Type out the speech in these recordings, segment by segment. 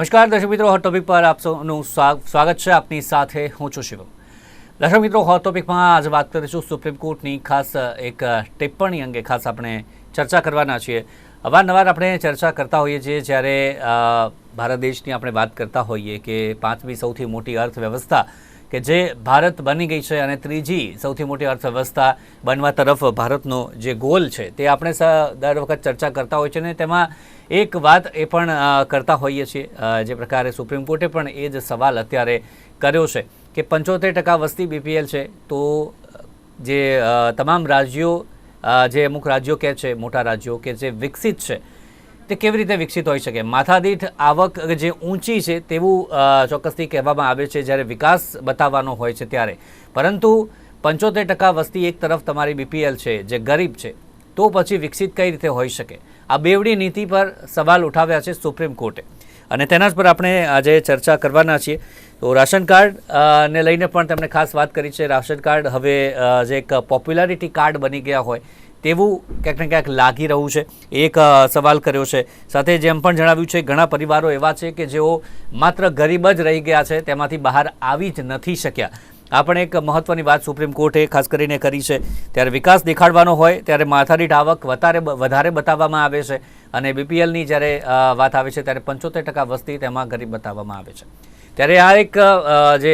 નમસ્કાર, દર્શક મિત્રો હોટ ટોપિક પર આપનું સ્વાગત છે આપની સાથે. હું છું શિવમ. દર્શક મિત્રો હોટ ટોપિકમાં આજે વાત કરીશું સુપ્રીમ કોર્ટની ખાસ, એક, ટિપ્પણી અંગે. ખાસ આપણે ચર્ચા કરવાના છીએ. અવારનવાર આપણે ચર્ચા કરતા હોઈએ છીએ, જ્યારે ભારત દેશની આપણે વાત કરતા હોઈએ કે પાંચમી સૌથી મોટી અર્થવ્યવસ્થા કે જે ભારત બની ગઈ છે અને ત્રીજી સૌથી મોટી અર્થવ્યવસ્થા બનવા તરફ ભારતનો જે ગોલ છે તે આપણે દર વખત ચર્ચા કરતા હોય છે ને તેમાં એક વાત એ પણ કરતા હોઈએ છીએ. જે પ્રકારે સુપ્રીમ કોર્ટે પણ એ જ સવાલ અત્યારે કર્યો છે કે પંચોતેર ટકા વસ્તી બીપીએલ છે તો જે તમામ રાજ્યો જે અમુક રાજ્યો કહે છે, મોટા રાજ્યો કે જે વિકસિત છે તે કેવી રીતે વિકસિત હોઈ શકે? માથાદીઠ આવક જે ઊંચી છે તેવું ચોક્કસથી કહેવામાં આવે છે જ્યારે વિકાસ બતાવવાનો હોય છે ત્યારે. પરંતુ પંચોતેર ટકા વસ્તી એક તરફ તમારી બીપીએલ છે, જે ગરીબ છે, તો પછી વિકસિત કઈ રીતે હોઈ શકે? આ બેવડી નીતિ પર સવાલ ઉઠાવ્યા છે સુપ્રીમ કોર્ટે. અને તેના જ પર આપણે આજે ચર્ચા કરવાના છીએ. તો રાશન કાર્ડ ને લઈને પણ તેમણે ખાસ વાત કરી છે. રાશન કાર્ડ હવે જે એક પોપ્યુલારિટી કાર્ડ બની ગયા હોય તેવું ક્યાંક ને ક્યાંક લાગી રહ્યું છે. એક સવાલ કર્યો છે. સાથે જેમ પણ જણાવ્યું છે, ઘણા પરિવારો એવા છે કે જેઓ માત્ર ગરીબ જ રહી ગયા છે, તેમાંથી બહાર આવી જ નથી શક્યા. આ પણ એક મહત્વની વાત સુપ્રીમ કોર્ટે ખાસ કરીને કરી છે. ત્યારે વિકાસ દેખાડવાનો હોય, ત્યારે માથાદીઠ આવક વધારે વધારે બતાવવામાં આવે છે. અને બીપીએલની જ્યારે વાત આવે છે, ત્યારે પંચોતેર ટકા વસ્તી તેમાં ગરીબ બતાવવામાં આવે છે. ત્યારે આ એક જે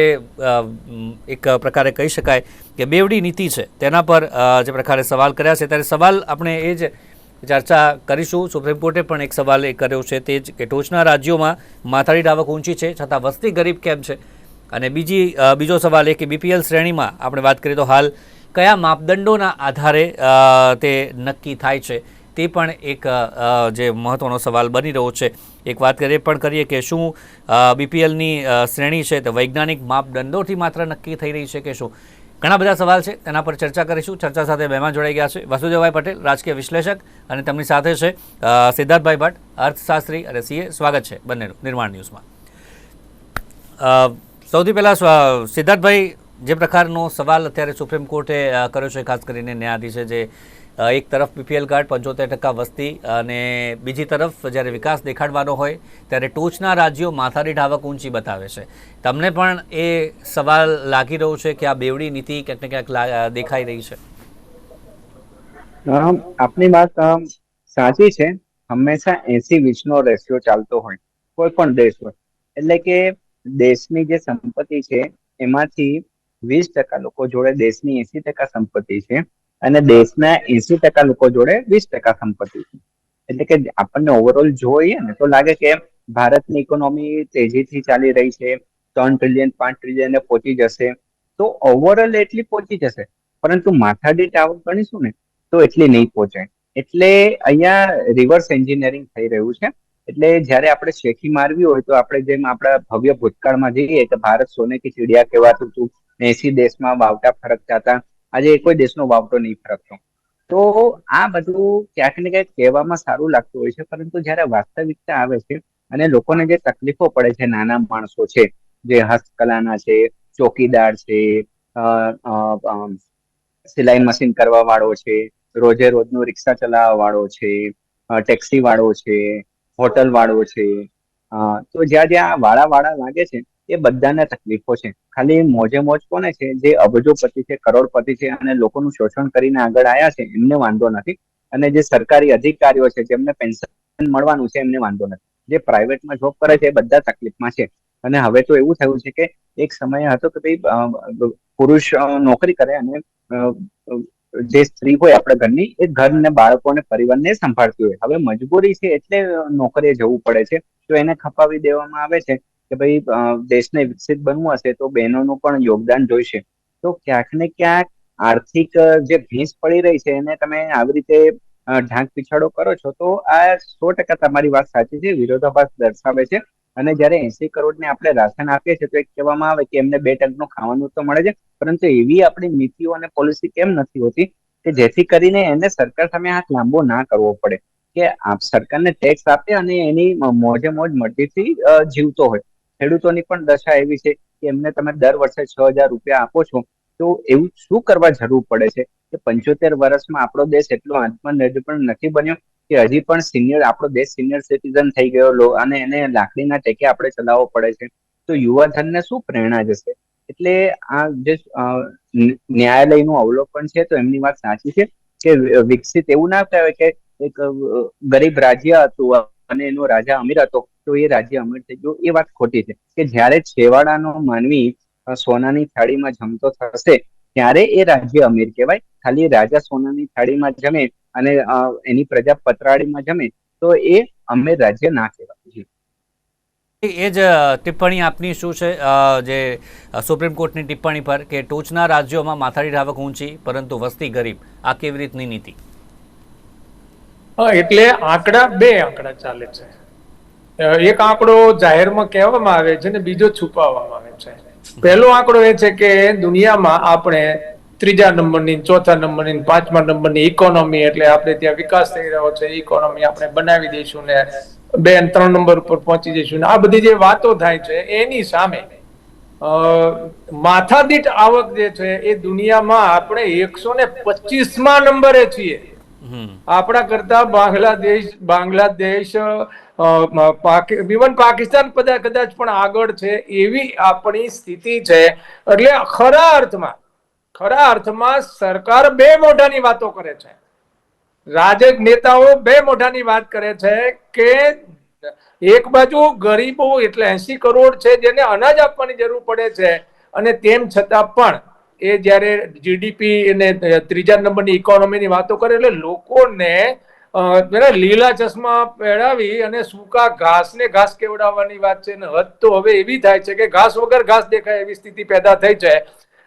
એક પ્રકારે કહી શકાય કે બેવડી નીતિ છે. તેના પર જે પ્રકારે સવાલ કર્યા છે. ત્યારે સવાલ આપણે એ જ ચર્ચા કરીશું. સુપ્રીમ કોર્ટે પણ એક સવાલ એ કર્યો છે તે જ કે ટોચના રાજ્યોમાં માથાળી આવક ઊંચી છે છતાં વસ્તી ગરીબ કેમ છે? અને બીજી બીજો સવાલ એ કે બીપીએલ શ્રેણીમાં આપણે વાત કરીએ તો હાલ કયા માપદંડોના આધારે તે નક્કી થાય છે? તે પણ એક જે મહત્ત્વનો સવાલ બની રહ્યો છે. એક વાત કરીએ, પણ કરીએ કે શું બીપીએલની શ્રેણી છે તે વૈજ્ઞાનિક માપદંડોથી માત્ર નક્કી થઈ રહી છે કે શું? ઘણા બધા સવાલ છે, તેના પર ચર્ચા કરીશું. ચર્ચા સાથે મહેમાન જોડાઈ ગયા છે વસુદેવભાઈ પટેલ, રાજકીય વિશ્લેષક અને તેમની સાથે છે સિદ્ધાર્થભાઈ ભટ્ટ, અર્થશાસ્ત્રી અને સીએ. સ્વાગત છે બંનેનું નિર્માણ ન્યૂઝમાં. સૌથી પહેલાં સિદ્ધાર્થભાઈ, જે પ્રકારનો સવાલ અત્યારે સુપ્રીમ કોર્ટે કર્યો છે, ખાસ કરીને ન્યાયાધીશે જે એક તરફ પીપીએલ કાર્ડ પંચોતેર ટકા વસ્તી અને બીજી તરફ જ્યારે વિકાસ દેખાડવાનો હોય ત્યારે ટોચના રાજ્યો માથાદીઠ આવક ઊંચી બતાવે છે. તમને પણ એ સવાલ લાગી રહ્યો છે કે આ બેવડી નીતિ ક્યાંક ને ક્યાંક દેખાઈ રહી છે? આપની વાત સાચી છે. હંમેશા એસી વીસ નો રેશિયો ચાલતો હોય, કોઈ પણ દેશ હોય. એટલે કે દેશની જે સંપત્તિ છે, એમાંથી વીસ ટકા લોકો જોડે દેશની એસી ટકા સંપત્તિ છે. અને દેશના એસી ટકા લોકો જોડે વીસ ટકા સંપત્તિ છે. એટલે કે આપણને ઓવરઓલ જોઈએ ને તો લાગે કે ભારતની ઇકોનોમી તેજીથી ચાલી રહી છે, ત્રણ ટ્રિલિયન પાંચ ટ્રિલિયન પહોંચી જશે. તો ઓવરઓલ એટલી પહોંચી જશે, પરંતુ માથાદીઠ આવક ગણીશું ને તો એટલી નહીં પહોંચે એટલે અહીંયા રિવર્સ એન્જિનિયરિંગ થઈ રહ્યું છે. એટલે જ્યારે આપણે શેખી મારવી હોય તો આપણે જેમ આપણા ભવ્ય ભૂતકાળમાં જઈએ, તો ભારત સોને કી ચિડિયા કહેવાતું હતું. એસી દેશમાં વાવટા ફરકતા હતા. આજે કોઈ દેશનો વાવટો નહીં ફરકતો તો. આ બધું ક્યાંક ને ક્યાંક કહેવામાં સારું લાગતું હોય છે, પરંતુ જ્યારે વાસ્તવિકતા આવે છે અને લોકોને જે તકલીફો પડે છે, નાના માણસો છે, જે હસ્તકલાના છે, ચોકીદાર છે સિલાઈ મશીન કરવા વાળો છે, રોજે રોજનો રિક્ષા ચલાવવા વાળો છે ટેક્સી વાળો છે હોટલ વાળો છે તો જ્યાં જ્યાં વાળા વાળા લાગે છે એ બધાને તકલીફો છે. ખાલી મોજે મોજ કોને છે? જે અબજોપતિ છે, કરોડપતિ છે અને લોકોનું શોષણ કરીને આગળ આવ્યા છે, એમને વાંધો નથી. અને જે સરકારી અધિકારીઓ છે, જેમને પેન્શન મળવાનું છે, એમને વાંધો નથી. જે પ્રાઇવેટમાં જોબ કરે છે, એ બધા તકલીફમાં છે. અને હવે તો એવું થયું છે કે એક સમય હતો કે ભાઈ પુરુષ નોકરી કરે અને જે સ્ત્રી હોય આપણા ઘરની, એ ઘર ને બાળકો ને પરિવારને સંભાળતી હોય. હવે મજબૂરી છે એટલે નોકરીએ જવું પડે છે. તો એને ખપાવી દેવામાં આવે છે. કે ભાઈ દેશને વિકસિત બનવું હશે તો બહેનોનું પણ યોગદાન જોઈશે. તો ક્યાંક ને ક્યાંક આર્થિક જે ભીંસ પડી રહી છે એને તમે આવી રીતે ઢાંક પીછાડો કરો છો, તો આ સો ટકા તમારી વાત સાચી છે, વિરોધાભાસ દર્શાવે છે. અને જયારે એસી કરોડ ને આપણે રાશન આપીએ છીએ, તો એક કહેવામાં આવે કે એમને બે ટંકનું ખાવાનું તો મળે છે. પરંતુ એવી આપણી નીતિઓ અને પોલિસી કેમ નથી હોતી કે જેથી કરીને એને સરકાર સામે હાથ લાંબો ના કરવો પડે? કે આપ સરકારને ટેક્સ આપે અને એની મોજે મોજ મરજીથી જીવતો હોય. ખેડૂતોની પણ દશા એવી છે કે એમને તમે દર વર્ષે છ હજાર રૂપિયા આપો છો, તો એવું શું કરવા જરૂર પડે છે? કે પંચોતેર વર્ષમાં આપણો દેશ એટલો આત્મનિર્ભર નથી બન્યો કે હજી પણ સિનિયર આપણો દેશ સિનિયર સિટીઝન થઈ ગયો અને એને લાકડીના ટેકે આપણે ચલાવવો પડે છે. તો યુવાધનને શું પ્રેરણા જશે? એટલે આ જે ન્યાયાલયનું અવલોકન છે તો એમની વાત સાચી છે કે વિકસિત એવું ના કહેવાય કે એક ગરીબ રાજ્ય હતું અને એનો રાજા અમીર હતો, તો એ રાજ્ય અમીર થઈ ગયું. એ વાત ખોટી છે કે જ્યારે છેવાડાનો માનવી સોનાની થાળીમાં જમતો થશે, ત્યારે એ રાજ્ય અમીર કહેવાય. ખાલી રાજા સોનાની થાળીમાં જમે અને એની પ્રજા પતરાળીમાં જમે, તો એ અમીર રાજ્ય ના કહેવાય. એ જ ટિપ્પણી આપની શું છે? જે સુપ્રીમ કોર્ટની ટિપ્પણી પર કે ટોચના રાજ્યોમાં માથાડી આવક ઊંચી, પરંતુ વસ્તી ગરીબ. આ કેવી રીતની નીતિ? એટલે આંકડા બે આંકડા ચાલે છે. એક આંકડો જાહેરમાં કહેવામાં આવે છે ને બીજો છુપાવવામાં આવે છે. પહેલો આંકડો એ છે કે દુનિયામાં આપણે ત્રીજા નંબરની ચોથા નંબરની પાંચમા નંબરની ઇકોનોમી એટલે આપણે ત્યાં વિકાસ થઈ રહ્યો છે ઇકોનોમી આપણે બનાવી દઈશું ને બે ત્રણ નંબર ઉપર પહોંચી જઈશું ને આ બધી જે વાતો થાય છે એની સામે માથાદીઠ આવક જે છે એ દુનિયામાં આપણે એકસો ને પચીસમાં નંબરે છીએ. આપણા કરતા બાંગ્લાદેશ બાંગ્લાદેશ ઇવન પાકિસ્તાન કદાચ પણ આગળ છે એવી આપણી સ્થિતિ છે. એટલે ખરા અર્થમાં ખરા અર્થમાં સરકાર બે મોઢાની વાતો કરે છે. રાજક નેતાઓ બે મોઢાની વાત કરે છે કે એક બાજુ ગરીબો એટલે એસી કરોડ છે જેને અનાજ આપવાની જરૂર પડે છે અને તેમ છતાં પણ એ જ્યારે જીડીપી અને ત્રીજા નંબરની ઇકોનોમીની વાતો કરે એટલે લોકોને લીલા ચશ્મા પહેરાવી અને સૂકા ઘાસને ઘાસ કેવડાવવાની વાત છે. અને હદ તો હવે એવી થાય છે કે ઘાસ વગર ઘાસ દેખાય એવી સ્થિતિ પેદા થઈ છે.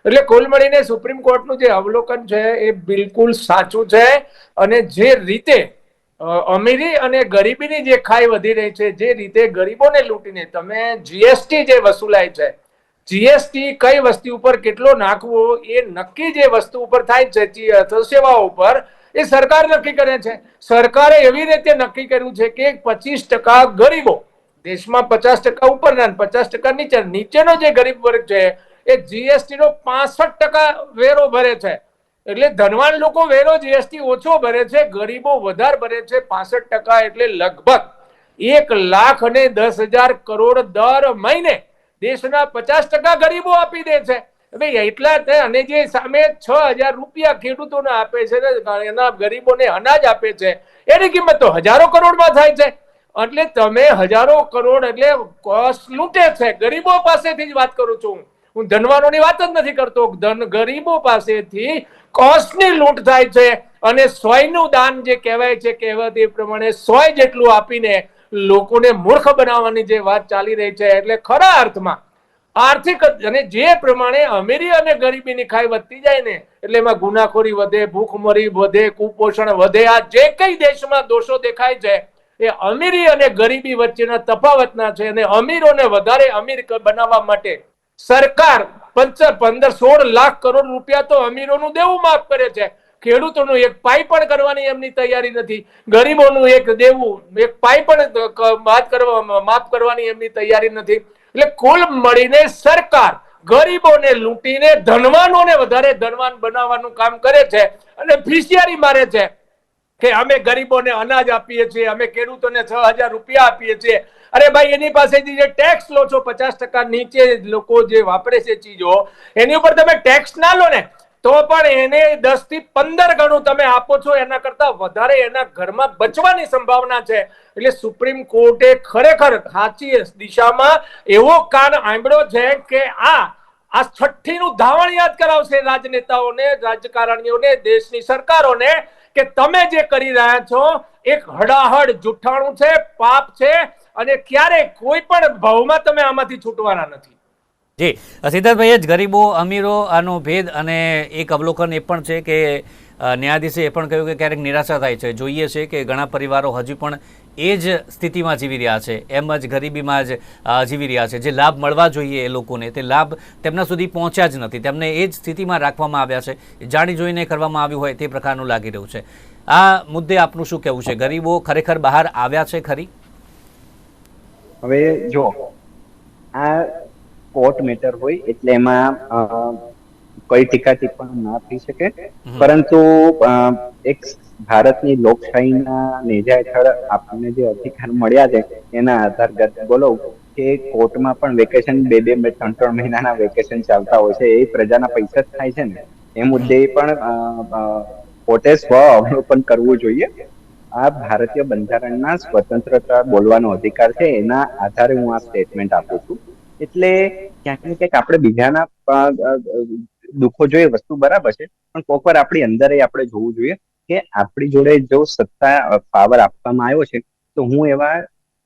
એટલે કુલ મળીને સુપ્રીમ કોર્ટનું જે અવલોકન છે એ બિલકુલ સાચું છે. અને જે રીતે અમીરી અને ગરીબીની જે ખાઈ વધી રહી છે, જે રીતે ગરીબોને લૂંટીને તમે જીએસટી જે વસૂલાય છે જીએસટી કઈ વસ્તુ ઉપર કેટલો નાખવો એ નક્કી જે વસ્તુ ઉપર થાય છે અથવા સેવાઓ ઉપર, એ સરકાર નક્કી કરે છે. સરકારે એવી રીતે નક્કી કર્યું છે કે પચીસ ટકા ગરીબો, દેશમાં પચાસ ટકા ઉપરના પચાસ ટકા નીચે, નીચેનો જે ગરીબ વર્ગ છે, એ જીએસટી નો પાસઠ ટકા વેરો ભરે છે. એટલે ધનવાન લોકો વેરો જીએસટી ઓછો ભરે છે, ગરીબો વધારે ભરે છે, પાસઠ ટકા એટલે લગભગ એક લાખ અને દસ હજાર કરોડ દર મહિને. દેશના પચાસ ટકા ગરીબો આપી દે છે. હવે એટલા અને જે સામે છ હજાર રૂપિયા ખેડૂતોને આપે છે એના ગરીબોને અનાજ આપે છે, એની કિંમત તો હજારો કરોડમાં થાય છે. એટલે તમે હજારો કરોડ એટલે કોસ્ટ લૂંટે છે. ગરીબો પાસેથી જ વાત કરું છું. હું ધનવાનોની વાત જ નથી કરતો. ધન ગરીબો પાસેથી કોસ્ટની લૂંટ થાય છે. અને સોયનું દાન જે કહેવાય છે, કહેવત એ પ્રમાણે સોય જેટલું આપીને લોકોને મૂર્ખ બનાવવાની જે વાત ચાલી રહી છે એટલે ખરા અર્થમાં આર્થિક અને જે પ્રમાણે અમીરી અને ગરીબીની ખાઈ વધતી જાય ને, એટલે એમાં ગુનાખોરી વધે, ભૂખમરી વધે, કુપોષણ વધે, આ જે કઈ દેશમાં દોષો દેખાય છે, એ અમીરી અને ગરીબી વચ્ચેના તફાવતના છે અને અમીરોને વધારે અમીર બનાવવા માટે સરકાર પંદર સોળ લાખ કરોડ રૂપિયા તો અમીરોનું દેવું માફ કરે છે. ખેડૂતોનું એક પાઈ પણ કરવાની એમની તૈયારી નથી. ગરીબોનું એક દેવું, એક પાઈ પણ વાત કરવા, માફ કરવાની એમની તૈયારી નથી. એટલે કુલ મળીને સરકાર ગરીબોને લૂંટીને ધનવાનોને વધારે ધનવાન બનાવવાનું કામ કરે છે અને ફિશિયારી મારે છે કે અમે ગરીબોને અનાજ આપીએ છીએ, અમે ખેડૂતોને છ હજાર રૂપિયા આપીએ છીએ. અરે ભાઈ, એની પાસેથી જે ટેક્સ લો છો, પચાસ ટકા નીચે લોકો જે વાપરે છે ચીજો, એની ઉપર તમે ટેક્સ ના લો ને. તો પણ એને દસથી પંદર ગણું તમે આપો છો, એના કરતા વધારે એના ઘરમાં બચવાની સંભાવના છે. એટલે સુપ્રીમ કોર્ટે ખરેખર સાચી દિશામાં એવો કાન આંબળો છે કે આ આ છઠ્ઠીનું ધાવણ યાદ કરાવશે રાજનેતાઓને, રાજકારણીઓને, દેશની સરકારોને કે તમે જે કરી રહ્યા છો, એક હડાહડ જુઠ્ઠાણું છે, પાપ છે અને ક્યારેય કોઈ પણ ભાવમાં તમે આમાંથી છૂટવાના નથી. જી, સિદ્ધાર્થભાઈએ જ ગરીબો, અમીરો, આનો ભેદ અને એક અવલોકન એ પણ છે કે ન્યાયાધીશે એ પણ કહ્યું કે ક્યારેક નિરાશા થાય છે. જોઈએ છે કે ઘણા પરિવારો હજી પણ એ જ સ્થિતિમાં જીવી રહ્યા છે. એમ જ ગરીબીમાં જ જીવી રહ્યા છે. જે લાભ મળવા જોઈએ એ લોકોને, તે લાભ તેમના સુધી પહોંચ્યા જ નથી. તેમને એ જ સ્થિતિમાં રાખવામાં આવ્યા છે. જાણી જોઈને કરવામાં આવ્યું હોય તે પ્રકારનું લાગી રહ્યું છે. આ મુદ્દે આપનું શું કહેવું છે? ગરીબો ખરેખર બહાર આવ્યા છે ખરી? હવે જો, આ કોર્ટ મેટર હોય એટલે એમાં કોઈ ટીકા ટિપ્પણી ના થઈ શકે. પરંતુ એક ભારતની લોકશાહીના નેજા હેઠળ આપણને જે અધિકાર મળ્યા છે એના આધારગત બોલો કે કોર્ટમાં પણ વેકેશન બે બે ત્રણ ત્રણ મહિનાના વેકેશન ચાલતા હોય છે એ પ્રજાના પૈસા જ થાય છે ને. એ મુદ્દે પણ અ, સ્વ અવલોકન કરવું જોઈએ. આ ભારતીય બંધારણના સ્વતંત્રતા બોલવાનો અધિકાર છે એના આધારે હું આ સ્ટેટમેન્ટ આપું છું. એટલે ક્યાંક ને ક્યાંક આપણે બીજાના દુઃખો જોઈએ, વસ્તુ બરાબર છે. પણ કોક વાર આપણી અંદર આપણે જોવું જોઈએ કે આપણી જોડે જો સત્તા પાવર આપવામાં આવ્યો છે, તો હું એવા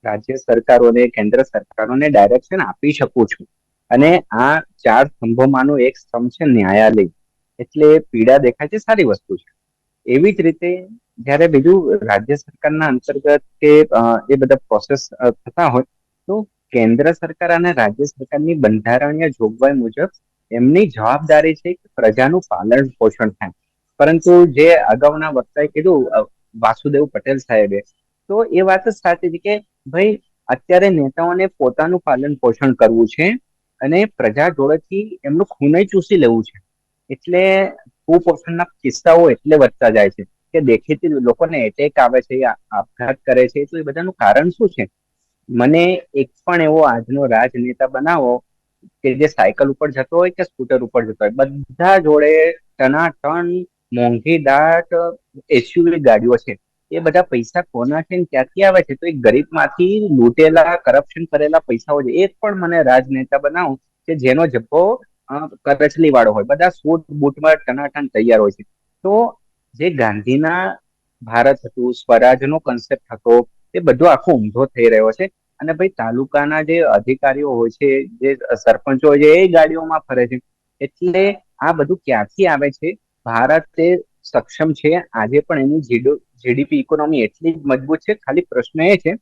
રાજ્ય સરકારોને, કેન્દ્ર સરકારોને ડાયરેક્શન આપી શકું છું. અને આ ચાર સ્તંભોમાંનો એક સ્તંભ છે ન્યાયાલય. એટલે પીડા દેખાય છે, સારી વસ્તુ છે. એવી જ રીતે જ્યારે બીજું રાજ્ય સરકારના અંતર્ગત કે એ બધા પ્રોસેસ થતા હોય, તો કેન્દ્ર સરકાર અને રાજ્ય સરકારની બંધારણીય જોગવાઈ મુજબ એમની જવાબદારી છે કે પ્રજાનું પાલન પોષણ થાય. પરંતુ જે અગાઉના વક્તાએ કીધું વાસુદેવ પટેલ સાહેબે, તો એ વાત જ સાચી છે કે ભાઈ અત્યારે નેતાઓને પોતાનું પાલન પોષણ કરવું છે અને પ્રજા જોડેથી એમનું ખૂનય ચૂસી લેવું છે. એટલે કુપોષણના કિસ્સાઓ એટલે વધતા જાય છે કે દેખીતી લોકોને એટેક આવે છે આપઘાત કરે છે, તો એ બધાનું કારણ શું છે? મને એક પણ એવો આજનો રાજનેતા બનાવો કે જે સાયકલ ઉપર જતો હોય કે સ્કૂટર ઉપર જતો હોય, બધા જોડે ટનાટન, મોંઘી દાટ એસયુવી ગાડીઓ છે. એ બધા પૈસા કોના છે ને ક્યાંથી આવે છે? તો એ ગરીબમાંથી લૂંટેલા કરપ્શન કરેલા પૈસાઓ છે. એક પણ મને રાજનેતા બનાવો કે જેનો જબ્બો કરચલી વાળો હોય. બધા સૂટ બૂટમાં ટનાટન તૈયાર હોય છે. તો જે ગાંધીના ભારત હતું, સ્વરાજનો કન્સેપ્ટ હતો એ બધો આખો ઊંધો થઈ રહ્યો છે. અને ભાઈ તાલુકાના જે અધિકારીઓ હોય છે, જે સરપંચો હોય છે, એ ગાડીઓમાં ફરે છે. એટલે આ બધું ક્યાંથી આવે છે? ભારત તે સક્ષમ છે. આજે પણ એની જીડીપી ઇકોનોમી એટલી મજબૂત છે. ખાલી પ્રશ્ન એ છે,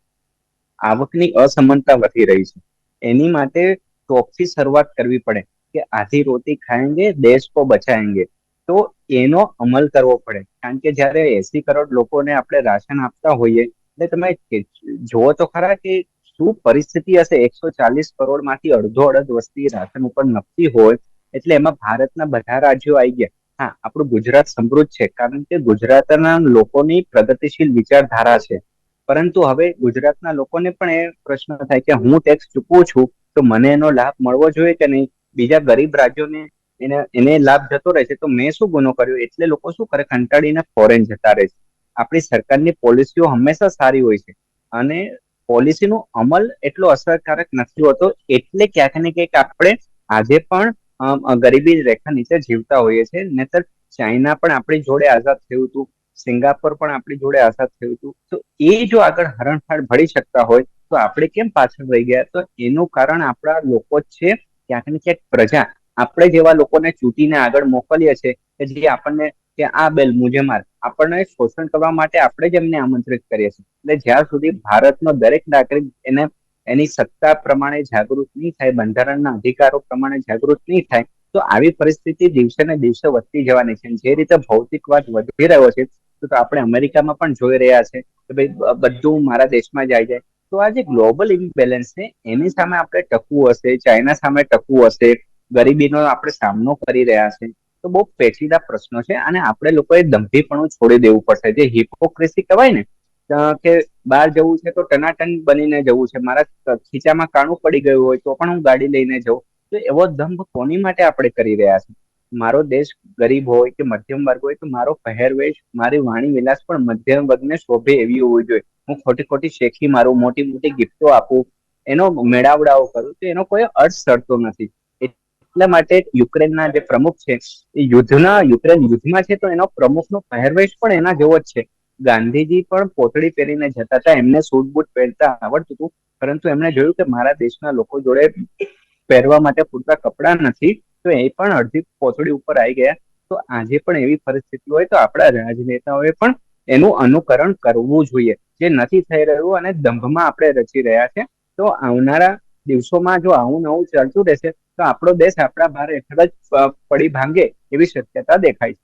આવકની અસમાનતા વધી રહી છે. એની માટે ટોપથી શરૂઆત કરવી પડે કે આધી રોટી ખાએંગે દેશ કો બચાએંગે તો એનો અમલ કરવો પડે. કારણ કે જ્યારે એસી કરોડ લોકોને આપણે રાશન આપતા હોઈએ એટલે તમે જુઓ તો ખરા કે શું પરિસ્થિતિ હશે? એકસો ચાલીસ કરોડમાંથી અડધો અડધ વસ્તી રાશન ઉપર નપતી હોય, એટલે એમાં ભારતના બધા રાજ્યો આવી ગયા. હા, આપણું ગુજરાત સમૃદ્ધ છે, કારણ કે ગુજરાતના લોકોની પ્રગતિશીલ વિચારધારા છે. પરંતુ હવે ગુજરાતના લોકોને પણ એ પ્રશ્ન થાય કે હું ટેક્સ ચૂકવું છું, તો મને એનો લાભ મળવો જોઈએ કે નહીં? બીજા ગરીબ રાજ્યોને એને એને લાભ જતો રહે છે, તો મેં શું ગુનો કર્યો? એટલે લોકો શું કરે? કંટાળીને ફોરેન જતા રહે છે. આપણી સરકારની પોલિસીઓ હંમેશા સારી હોય છે. અને પોલિસીનો અમલ એટલો અસરકારક નથી હોતો, એટલે ક્યાંક ને ક્યાંક આપણે આજે પણ ગરીબી રેખા નીચે જીવતા હોઈએ છીએ. નહીતર ચાઇના પણ આપણી જોડે આઝાદ થયું હતું. સિંગાપોર પણ આપણી જોડે આઝાદ થયું હતું. તો એ જો આગળ હરણફાળ ભળી શકતા હોય, તો આપણે કેમ પાછળ રહી ગયા? તો એનું કારણ આપણા લોકો છે. ક્યાંક ને ક્યાંક પ્રજા. આપણે જેવા લોકોને ચૂંટીને આગળ મોકલીએ છીએ કે જે આપણને કે આ બેલ મુજે આપણને શોષણ કરવા માટે આપણે જ એમને આમંત્રિત કરીએ છીએ. એટલે જ્યાં સુધી ભારતનો દરેક નાગરિક એને, એની સત્તા પ્રમાણે જાગૃત નહીં થાય, બંધારણના અધિકારો પ્રમાણે જાગૃત નહીં થાય, તો આવી પરિસ્થિતિ દિવસે ને દિવસે વધતી જવાની છે. જે રીતે ભૌતિકવાદ વધી રહ્યો છે, તો આપણે અમેરિકામાં પણ જોઈ રહ્યા છે કે ભાઈ બધું મારા દેશમાં જાય જાય તો આ જે ગ્લોબલ ઇમ્બેલેન્સ છે, એની સામે આપણે ટકવું હશે, ચાઇના સામે ટકવું હશે, ગરીબીનો આપણે સામનો કરી રહ્યા છે. તો બહુ પેચીદા પ્રશ્નો છે અને આપણે લોકોએ દંભીપણું છોડી દેવું પડશે. જે હિપોક્રેસી કહેવાય ને કે બહાર જવું છે તો ટનાટન બનીને જવું છે. મારા ખીચામાં કાણું પડી ગયું હોય તો પણ હું ગાડી લઈને જઉં. તો એવો દંભ કોની માટે આપણે કરી રહ્યા છીએ મારો દેશ ગરીબ હોય કે મધ્યમ વર્ગ હોય તો મારો પહેરવેશ, મારી વાણી વિલાસ પણ મધ્યમ વર્ગને શોભે એવી હોવી જોઈએ. હું ખોટી ખોટી શેખી મારું મોટી મોટી ગિફ્ટો આપું, એનો મેળાવડાઓ કરું, તો એનો કોઈ અર્થ સરતો નથી. એટલા માટે યુક્રેનના જે પ્રમુખ છે, એ યુદ્ધના, યુક્રેન યુદ્ધમાં છે, તો એનો પ્રમુખનો પહેરવેશ પણ એના જેવો જ છે. ગાંધીજી પણ પોતળી પહેરીને જતા હતા, એમને સૂટ બૂટ પહેરતા આવડતું હતું, પરંતુ એમણે જોયું કે મારા દેશના લોકો જોડે પહેરવા માટે પૂરતા કપડાં નથી, તો એ પણ અડધી પોતળી ઉપર આવી ગયા. તો આજે પણ એવી પરિસ્થિતિ હોય તો આપણા રાજનેતાઓએ પણ એનું અનુકરણ કરવું જોઈએ, જે નથી થઈ રહ્યું અને દંભમાં આપણે રચી રહ્યા છે. તો આવનારા દિવસોમાં જો આવું નવું ચાલતું રહેશે. તો આપણો દેશ આપણા ભાર હેઠળ જ પડી ભાંગે એવી શક્યતા દેખાય છે.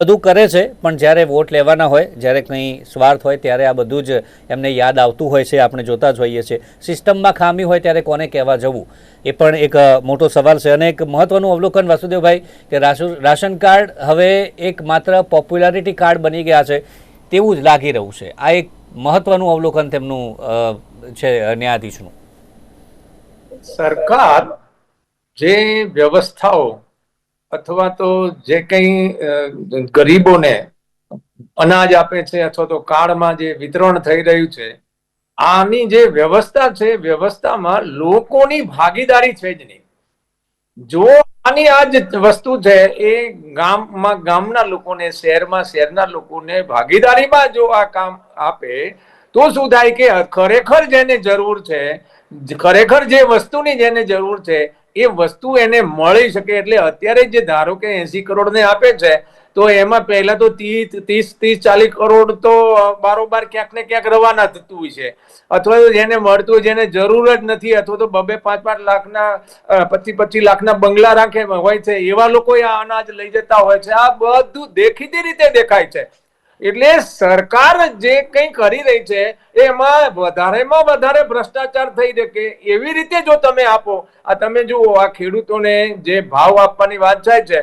બધું કરે છે પણ જ્યારે વોટ લેવાના હોય જ્યારે કંઈ સ્વાર્થ હોય ત્યારે આ બધું જ એમને યાદ આવતું હોય છે આપણે જોતા જ હોઈએ છીએ. સિસ્ટમમાં ખામી હોય ત્યારે કોને કહેવા જવું? એ પણ એક મોટો સવાલ છે અને એક મહત્વનું અવલોકન વાસુદેવભાઈ કે રાશન કાર્ડ હવે એક માત્ર પોપ્યુલારિટી કાર્ડ બની ગયા છે તેવું જ લાગી રહ્યું છે. આ એક મહત્વનું અવલોકન તેમનું છે ન્યાયાધીશનું. સરકાર જે વ્યવસ્થાઓ અથવા તો જે કંઈ ગરીબોને અનાજ આપે છે અથવા તો કાર્ડમાં જે વિતરણ થઈ રહ્યું છે, આની જે વ્યવસ્થા છે, વ્યવસ્થામાં લોકોની ભાગીદારી છે જ નહીં. જો આની આ જ વસ્તુ છે, એ ગામમાં ગામના લોકોને, શહેરમાં શહેરના લોકોને ભાગીદારીમાં જો આ કામ આપે, તો શું થાય કે ખરેખર જેને જરૂર છે, ખરેખર જે વસ્તુની જેને જરૂર છે એ વસ્તુ એને મળી શકે એટલે અત્યારે જે ધારો કે એસી કરોડ ને આપે છે, તો એમાં પહેલા તો ત્રીસ ત્રીસ ચાલીસ કરોડ તો બારોબાર ક્યાંક ને ક્યાંક રવાના થતું હોય છે. અથવા તો જેને મળતું હોય, જેને જરૂર જ નથી, અથવા તો બબે પાંચ પાંચ લાખના પચીસ પચીસ લાખના બંગલા રાખે હોય છે, એવા લોકો આ અનાજ લઈ જતા હોય છે. આ બધું દેખીતી રીતે દેખાય છે. એટલે સરકાર જે કંઈ કરી રહી છે, એમાં વધારેમાં વધારે ભ્રષ્ટાચાર થઈ શકે. એવી રીતે જો તમે આપો, આ તમે જુઓ, આ ખેડૂતોને જે ભાવ આપવાની વાત થાય છે,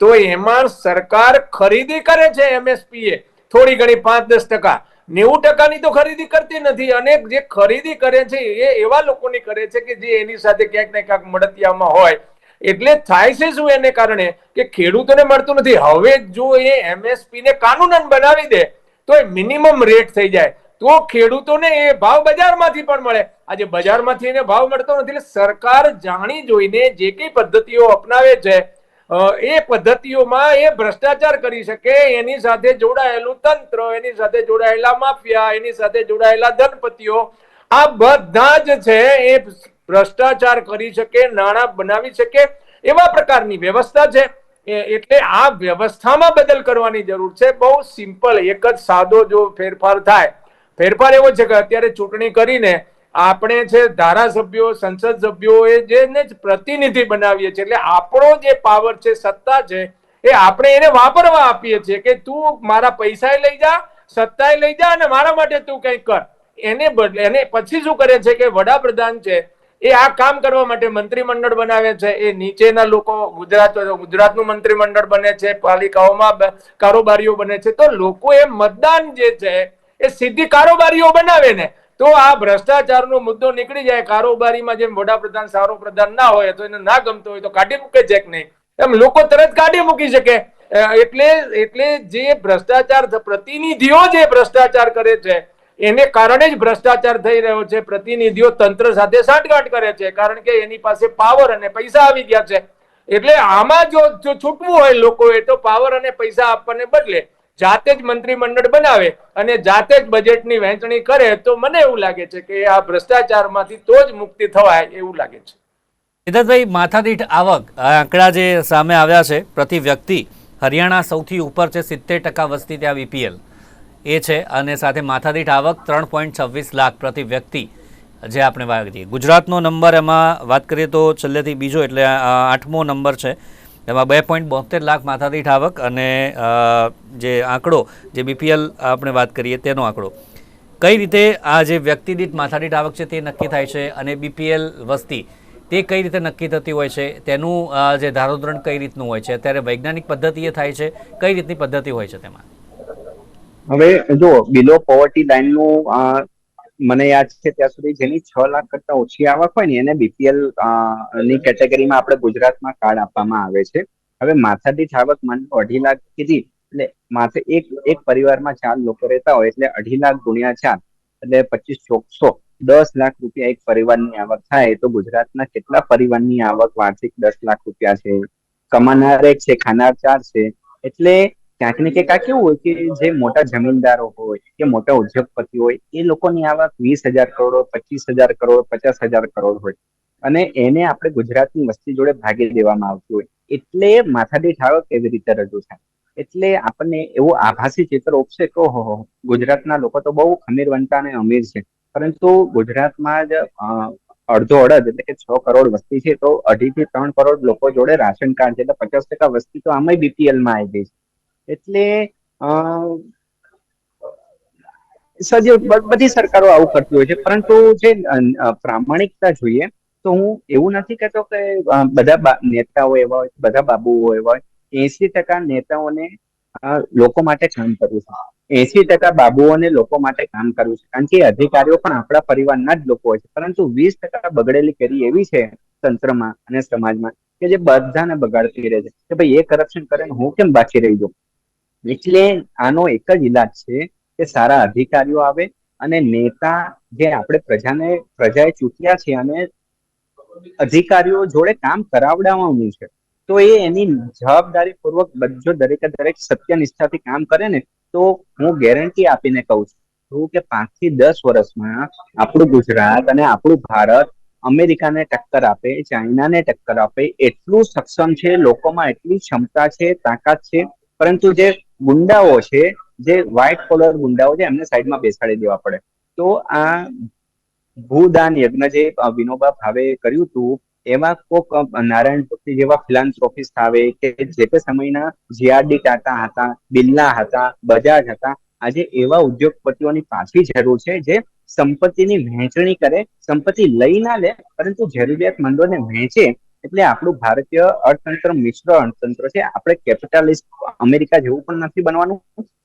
તો એમાં સરકાર ખરીદી કરે છે એમએસપી એ થોડી ઘણી પાંચ દસ ટકા. નેવું ટકાની તો ખરીદી કરતી નથી. અને જે ખરીદી કરે છે, એ એવા લોકોની કરે છે કે જે એની સાથે ક્યાંક ને ક્યાંક મળતિયામાં હોય. એટલે થાય છે શું એને કારણે? કે ખેડૂતોને મળતું નથી. હવે જો એ એમએસપી ને કાનૂનન બનાવી દે, તો એ મિનિમમ રેટ થઈ જાય. તો ખેડૂતોને એ ભાવ બજારમાંથી પણ મળે. આજે બજારમાંથી એને ભાવ મળતો નથી, એટલે સરકાર જાણી જોઈને જે કઈ પદ્ધતિઓ અપનાવે છે એ પદ્ધતિઓમાં એ ભ્રષ્ટાચાર કરી શકે. એની સાથે જોડાયેલું તંત્ર, એની સાથે જોડાયેલા માફિયા, એની સાથે જોડાયેલા ધનપતિઓ આ બધા જ છે એ ભ્રષ્ટાચાર કરી શકે, નાણાં બનાવી શકે એવા પ્રકારની વ્યવસ્થા છે. એટલે આ વ્યવસ્થામાં બદલ કરવાની જરૂર છે. બહુ સિમ્પલ, એક જ સાદો જો ફેરફાર થાય. ફેરફાર એવો છે કે અત્યારે ચૂંટણી કરીને આપણે છે ધારાસભ્યો, સંસદ સભ્યો એ જેને જ પ્રતિનિધિ બનાવીએ છીએ, એટલે આપણો જે પાવર છે, સત્તા છે, એ આપણે એને વાપરવા આપીએ છીએ કે તું મારા પૈસા લઈ જા, સત્તાએ લઈ જા અને મારા માટે તું કંઈક કર. એને બદલે એને પછી શું કરે છે કે વડાપ્રધાન છે એ આ કામ કરવા માટે મંત્રીમંડળ બનાવે છે. એ નીચેના લોકો ગુજરાત, ગુજરાતનું મંત્રીમંડળ બને છે, પાલિકાઓમાં કારોબારીઓ બને છે. તો લોકો એ મતદાન જે છે, એ સીધી કારોબારીઓ બનાવે ને. તો આ ભ્રષ્ટાચારનો મુદ્દો નીકળી જાય. કારોબારીમાં જેમ વડાપ્રધાન સારો પ્રધાન ના હોય તો એને ના ગમતો હોય તો કાઢી મૂકે છે કે નહીં? એમ લોકો તરત કાઢી મૂકી શકે. એટલે એટલે જે ભ્રષ્ટાચાર પ્રતિનિધિઓ જે ભ્રષ્ટાચાર કરે છે એને કારણે જ ભ્રષ્ટાચાર થઈ રહ્યો છે. પ્રતિનિધિઓ તંત્ર સાથે સાંઠગાંઠ કરે છે, કારણ કે એની પાસે પાવર અને પૈસા આવી ગયા છે. એટલે આમાં જો જો છૂટવું હોય લોકોએ, તો પાવર અને પૈસા આપવાને બદલે. જાતે જ મંત્રીમંડળ બનાવે અને જાતે જ બજેટની વહેંચણી કરે, તો મને એવું લાગે છે કે આ ભ્રષ્ટાચારમાંથી તો જ મુક્તિ થવાય એવું લાગે છે. સિદ્ધાર્થભાઈ, માથાદીઠ આવક આંકડા જે સામે આવ્યા છે, પ્રતિ વ્યક્તિ હરિયાણા સૌથી ઉપર છે, સિત્તેર ટકા વસ્તી ત્યાં બીપીએલ એ છે અને સાથે માથાદીઠ આવક ત્રણ પોઈન્ટ છવ્વીસ લાખ પ્રતિ વ્યક્તિ, જે આપણે વાત કરીએ. ગુજરાતનો નંબર એમાં વાત કરીએ તો છેલ્લેથી બીજો એટલે આઠમો નંબર છે. એમાં બે પોઈન્ટ બોતેર લાખ માથાદીઠ આવક અને જે આંકડો, જે બીપીએલ આપણે વાત કરીએ તેનો આંકડો. કઈ રીતે આ જે વ્યક્તિદીઠ માથાદીઠ આવક છે તે નક્કી થાય છે અને બીપીએલ વસ્તી તે કઈ રીતે નક્કી થતી હોય છે, તેનું જે ધારોધરણ કઈ રીતનું હોય છે, અત્યારે વૈજ્ઞાનિક પદ્ધતિએ થાય છે, કઈ રીતની પદ્ધતિ હોય છે તેમાં? હવે જો બિલો પોવર્ટી લાઇનનું મને યાદ છે ત્યાં સુધી જેની છ લાખ કરતા ઓછી આવક હોય ને, એને બીપીએલની કેટેગરીમાં આપણે ગુજરાતમાં કાર્ડ આપવામાં આવે છે. હવે માથાદીઠ આવક માનો અઢી લાખ કીધી, એટલે માથે એક એક પરિવારમાં ચાર લોકો રહેતા હોય, એટલે અઢી લાખ ગુણ્યા ચાર, એટલે પચીસ ચોકસો દસ લાખ રૂપિયા એક પરિવારની આવક થાય, તો ગુજરાતના કેટલા પરિવારની આવક વાર્ષિક દસ લાખ રૂપિયા છે? કમાનાર એક છે, ખાનાર ચાર છે, એટલે ક્યાંક ને ક્યાંક આ કેવું હોય કે જે મોટા જમીનદારો હોય કે મોટા ઉદ્યોગપતિ હોય, એ લોકોની આવક વીસ હજાર કરોડ પચીસ હજાર કરોડ પચાસ હજાર કરોડ હોય. અને એને આપણે ગુજરાતની વસ્તી જોડે ભાગી દેવામાં આવતી હોય. એટલે માથાદીઠ આવક એવી રીતે રજૂ થાય. એટલે આપણને એવું આભાસી ચિત્ર ઉપસે કે ગુજરાતના લોકો તો બહુ ખમીરવંતા અને અમીર છે. પરંતુ ગુજરાતમાં જ અડધો અડધ એટલે કે છ કરોડ વસ્તી છે, તો અઢી થી ત્રણ કરોડ લોકો જોડે રાશન કાર્ડ છે. એટલે પચાસ ટકા વસ્તી તો આમાંય બીપીએલમાં આવી ગઈ છે. એટલે અ, સજીવ બધી સરકારો આવું કરતી હોય છે. પરંતુ જે પ્રામાણિકતા જોઈએ તો હું એવું નથી કહેતો કે બધા નેતાઓ એવા હોય બધા બાબુઓ એવા હોય. એસી ટકા નેતાઓને લોકો માટે કામ કરવું છે. એસી ટકા બાબુઓને લોકો માટે કામ કરવું છે. કારણ કે અધિકારીઓ પણ આપણા પરિવારના જ લોકો હોય છે. પરંતુ વીસ ટકા બગડેલી કેરી એવી છે તંત્રમાં અને સમાજમાં કે જે બધાને બગાડતી રહે છે. કે ભાઈ એ કરપ્શન કરે હું કેમ બાકી રહી જાઉં? એટલે આનો એક જ ઈલાજ છે કે સારા અધિકારીઓ આવે અને નેતા જે આપણે પ્રજાને, પ્રજાએ ચૂક્યા છે અને અધિકારીઓ જોડે કામ કરાવડાવવાનું છે, તો એ એની જવાબદારી પૂર્વક જો દરેકે દરેક સત્યનિષ્ઠાથી કામ કરે ને, તો હું ગેરંટી આપીને કહું છું કે પાંચથી દસ વર્ષમાં આપણું ગુજરાત અને આપણું ભારત અમેરિકાને ટક્કર આપે, ચાઇનાને ટક્કર આપે, એટલું સક્ષમ છે, લોકોમાં એટલી ક્ષમતા છે, તાકાત છે, પરંતુ જે ગુંડાઓ છે, જે વ્હાઇટ કોલર ગુંડાઓ છે, એમને સાઈડમાં બેસાડી દેવા પડે. તો આ ભૂદાન યજ્ઞ જે વિનોબા ભાવે કર્યું હતું, એવા કોક નારાયણ ભક્તિ જેવા ફિલાન્થ્રોપિસ્ટ આવે કે જે તે સમયના જીઆરડી ટાટા હતા, બિરલા હતા, બજાજ હતા, આજે એવા ઉદ્યોગપતિઓની પાછી જરૂર છે, જે સંપત્તિની વહેંચણી કરે, સંપત્તિ લઈ ના લે, પરંતુ જરૂરિયાતમંદોને વહેંચે એટલે આપણું ભારતીય અર્થતંત્ર મિશ્ર અર્થતંત્ર છે. આપણે કેપિટાલિસ્ટ અમેરિકા જેવું પણ નથી બનવાનું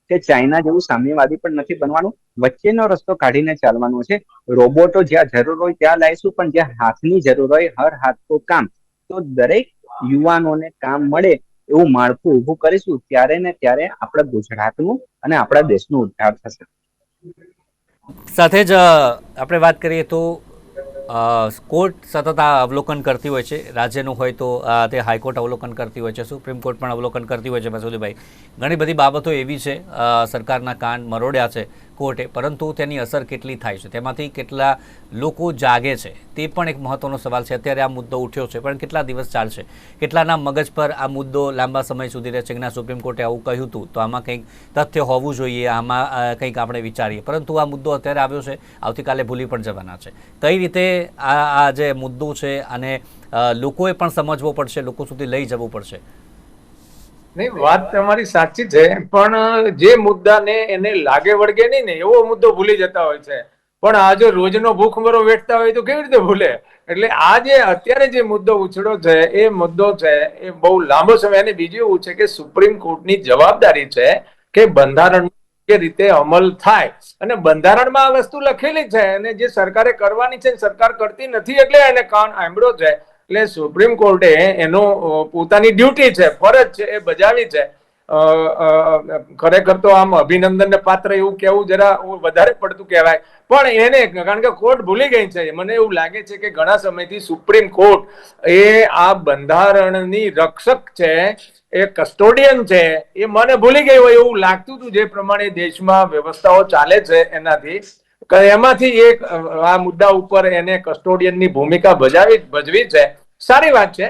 કે ચાઇના જેવું સામ્યવાદી પણ નથી બનવાનું. વચ્ચેનો રસ્તો કાઢીને ચાલવાનો છે. રોબોટો જ્યાં જરૂર હોય ત્યાં લાવીશું, પણ જ્યાં હાથની જરૂર હોય, હર હાથ કો કામ. તો દરેક યુવાનોને કામ મળે એવું માળખું ઊભું કરીશું, ત્યારે ને ત્યારે આપણા ગુજરાતનું અને આપણા દેશનું ઉદ્ધાર થશે. સાથે જ આપણે વાત કરીએ તો કોર્ટ સતત આ અવલોકન કરતી હોય છે. રાજ્યનું હોય તો તે હાઈકોર્ટ અવલોકન કરતી હોય છે, સુપ્રીમ કોર્ટ પણ અવલોકન કરતી હોય છે, મસૂદીભાઈ. ઘણી બધી બાબતો એવી છે સરકારના કાન મરોડ્યા છે કોર્ટે, પરંતુ તેની અસર કેટલી થાય છે? તેમાંથી કેટલા લોકો જાગે છે? તે પણ એક મહત્વનો સવાલ છે. અત્યારે આ મુદ્દો ઉઠ્યો છે, પણ કેટલા દિવસ ચાલશે? કેટલાના મગજ પર આ મુદ્દો લાંબા સમય સુધી રહેશે? ના સુપ્રીમ કોર્ટે આવું કહ્યું હતું. તો આમાં કંઈક તથ્ય હોવું જોઈએ, આમાં કંઈક આપણે વિચારીએ. પરંતુ આ મુદ્દો અત્યારે આવ્યો છે, આવતીકાલે ભૂલી પણ જવાના છે. કઈ રીતે આ જે મુદ્દો છે અને લોકોએ પણ સમજવો પડશે, લોકો સુધી લઈ જવું પડશે. નહીં, વાત તમારી સાચી છે, પણ જે મુદ્દાને એને લાગે વળગે નહીં ને, એવો મુદ્દો ભૂલી જતા હોય છે. પણ આ જો રોજનો ભૂખમરો વેઠતા હોય તો કેવી રીતે ભૂલે? એટલે આ જે અત્યારે જે મુદ્દો ઉછળ્યો છે, એ મુદ્દો છે, એ બહુ લાંબો સમય. અને બીજું એવું છે કે સુપ્રીમ કોર્ટની જવાબદારી છે કે બંધારણ યોગ્ય રીતે અમલ થાય. અને બંધારણમાં આ વસ્તુ લખેલી છે અને જે સરકારે કરવાની છે સરકાર કરતી નથી એટલે એને કાન આંબળો છે. એટલે સુપ્રીમ કોર્ટે એનો પોતાની ડ્યુટી છે, ફરજ છે એ બજાવી છે. ખરેખર તો આમ અભિનંદનને પાત્ર એવું કેવું જરા વધારે પડતું કહેવાય. પણ એને, કારણ કે કોર્ટ ભૂલી ગઈ છે. મને એવું લાગે છે કે ઘણા સમયથી સુપ્રીમ કોર્ટ એ આ બંધારણની રક્ષક છે, એ કસ્ટોડિયન છે, એ મને ભૂલી ગઈ હોય એવું લાગતું હતું જે પ્રમાણે દેશમાં વ્યવસ્થાઓ ચાલે છે એનાથી. એમાંથી એક આ મુદ્દા ઉપર એને કસ્ટોડિયનની ભૂમિકા ભજાવી, ભજવી છે. સારી વાત છે.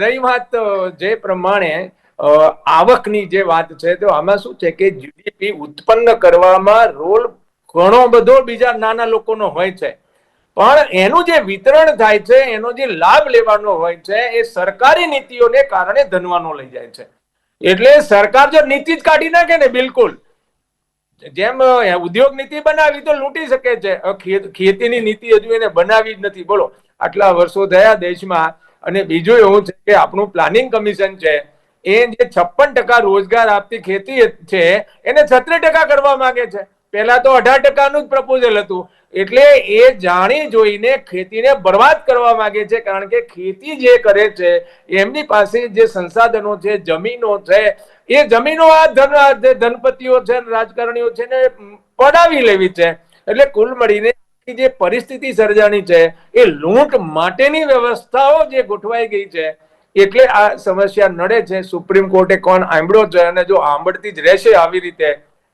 રહી વાત જે પ્રમાણે આવકની જે વાત છે, તો આમાં શું છે કે જીડીપી ઉત્પન્ન કરવામાં રોલ ઘણો બધો બીજા નાના લોકોનો હોય છે. પણ એનું જે વિતરણ થાય છે, એનો જે લાભ લેવાનો હોય છે, એ સરકારી નીતિઓને કારણે ધનવાનો લઈ જાય છે. એટલે સરકાર જો નીતિ જ કાઢી નાખે ને બિલકુલ, જેમ ઉદ્યોગ નીતિ બનાવી તો લૂંટી શકે છે. ખેતીની નીતિ હજુ એને બનાવી જ નથી. બોલો, આટલા વર્ષો થયા દેશમાં, અને બીજું એવું છે કે આપણું પ્લાનિંગ કમિશન છે એ જે છપ્પન ટકા રોજગાર આપતી ખેતી છે, એને છત્રીસ ટકા કરવા માંગે છે. પહેલા તો અઢાર ટકાનું જ પ્રપોઝલ હતું. એટલે એ જાણી જોઈને ખેતીને બરબાદ કરવા માંગે છે, કારણ કે ખેતી જે કરે છે, એમની પાસે જે સંસાધનો છે, જમીનો છે, એ જમીનો આ ધન ધનપતિઓ છે રાજકારણીઓ છે ને પડાવી લેવી છે. એટલે કુલ મળીને જે પરિસ્થિતિ સર્જાણી છે, એ લૂંટ માટેની વ્યવસ્થાઓ જે ગોઠવાઈ ગઈ છે એટલે આ સમસ્યા નડે છે. સુપ્રીમ કોર્ટે કોણ આંબળો છે અને જો આંબળતી જ રહેશે આવી રીતે,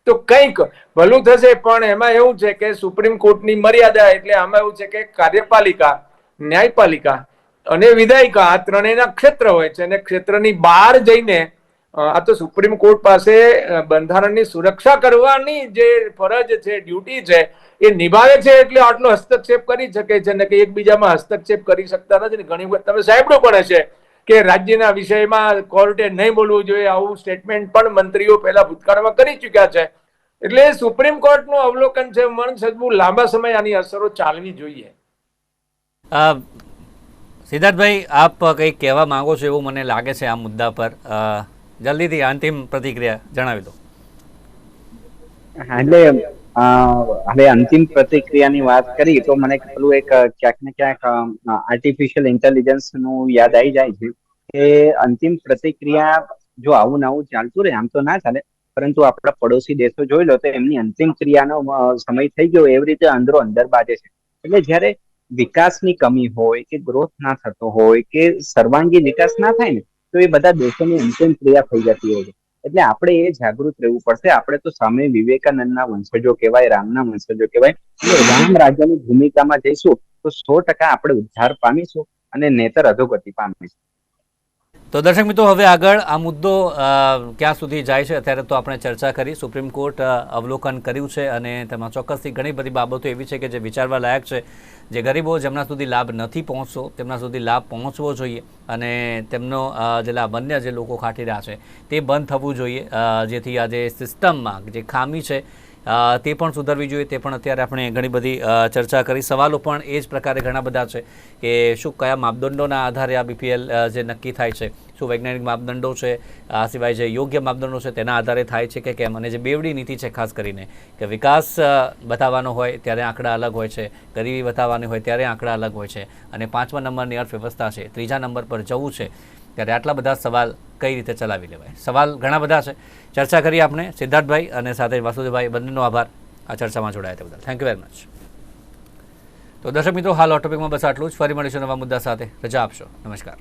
તો કંઈક ભલું થશે. પણ એમાં એવું છે કે સુપ્રીમ કોર્ટની મર્યાદા એટલે આમાં એવું છે કે કાર્યપાલિકા, ન્યાયપાલિકા અને વિધાયિકા આ ત્રણેયના ક્ષેત્ર હોય છે અને ક્ષેત્રની બહાર જઈને આ તો સુપ્રીમ કોર્ટ પાસે બંધારણની સુરક્ષા કરવાની જે ફરજ છે, ડ્યુટી છે, એ નિભાવે છે એટલે આટલો હસ્તક્ષેપ કરી શકે છે. ને કે એકબીજામાં હસ્તક્ષેપ કરી શકતા નથી ને ઘણી વખત તમે સાંભળ્યું પણ હશે. કે રાજ્યના વિષયમાં કોર્ટે નહીં બોલવું જોઈએ આવું સ્ટેટમેન્ટ પણ મંત્રીઓ પહેલા ભૂતકાળમાં કરી ચૂક્યા છે. એટલે સુપ્રીમ કોર્ટનું અવલોકન છે મન સદબુ લાંબા સમય આની અસરો ચાલવી જોઈએ. અ, સિદ્ધાર્થભાઈ આપ કંઈક કહેવા માંગો છો એવું મને લાગે છે આ મુદ્દા પર? જલ્દીથી અંતિમ પ્રતિક્રિયા જણાવી દો. હા, એટલે હવે અંતિમ પ્રતિક્રિયાની વાત કરી તો મને પેલું એક ક્યાંક ને ક્યાંક આર્ટિફિશિયલ ઇન્ટેલિજન્સનું યાદ આવી જાય છે કે અંતિમ પ્રતિક્રિયા જો આવું ને આવું ચાલતું રહે, આમ તો ના ચાલે, પરંતુ આપણા પડોશી દેશો જોઈ લો તો એમની અંતિમ ક્રિયાનો સમય થઈ ગયો, એવી રીતે અંદરો અંદર બાજે છે. એટલે જ્યારે વિકાસની કમી હોય કે ગ્રોથ ના થતો હોય કે સર્વાંગી વિકાસ ના થાય ને, તો એ બધા દેશોની અંતિમ ક્રિયા થઈ જતી હોય છે. એટલે આપણે એ જાગૃત રહેવું પડશે. આપણે તો સામે વિવેકાનંદના વંશજો કહેવાય, રામના વંશજો કહેવાય. રામ રાજાની ભૂમિકામાં જઈશું તો સો ટકા આપણે ઉદ્ધાર પામીશું અને નેતર અધોગતિ પામીશું. તો દર્શક મિત્રો, હવે આગળ આ મુદ્દો ક્યાં સુધી જાય છે અત્યારે તો આપણે ચર્ચા કરી. સુપ્રીમ કોર્ટ અવલોકન કર્યું છે અને તેમાં ચોક્કસથી ઘણી બધી બાબતો એવી છે કે જે વિચારવા લાયક છે. જે ગરીબો જેમના સુધી લાભ નથી પહોંચતો, તેમના સુધી લાભ પહોંચવો જોઈએ અને તેમનો જે લાભ અન્ય જે લોકો ખાટી રહ્યા છે, તે બંધ થવું જોઈએ જેથી આ જે સિસ્ટમમાં જે ખામી છે તે પણ સુધરવી જોઈએ, તે પણ અત્યારે આપણે ઘણી બધી ચર્ચા કરી. સવાલો પણ એ જ પ્રકારે ઘણા બધા છે કે શું કયા માપદંડોના આધારે આ બીપીએલ જે નક્કી થાય છે? શું વૈજ્ઞાનિક માપદંડો છે? આ સિવાય જે યોગ્ય માપદંડો છે તેના આધારે થાય છે કે કેમ? અને જે બેવડી નીતિ છે, ખાસ કરીને કે વિકાસ બતાવવાનો હોય ત્યારે આંકડા અલગ હોય છે, ગરીબી બતાવવાની હોય ત્યારે આંકડા અલગ હોય છે. અને પાંચમા નંબરની અર્થવ્યવસ્થા છે, ત્રીજા નંબર પર જવું છે. ત્યારે આટલા બધા સવાલ કઈ રીતે ચલાવી લેવાય? સવાલ ઘણા બધા છે. ચર્ચા કરી આપણે સિદ્ધાર્થભાઈ અને સાથે વાસુદેવભાઈ, બંનેનો આભાર. આ ચર્ચામાં જોડાયા તે બદલ. થેન્ક યુ વેરી મચ તો દર્શક મિત્રો, હાલ ઓટોપિકમાં બસ આટલું જ. ફરી મળીશું નવા મુદ્દા સાથે. રજા આપશો. નમસ્કાર.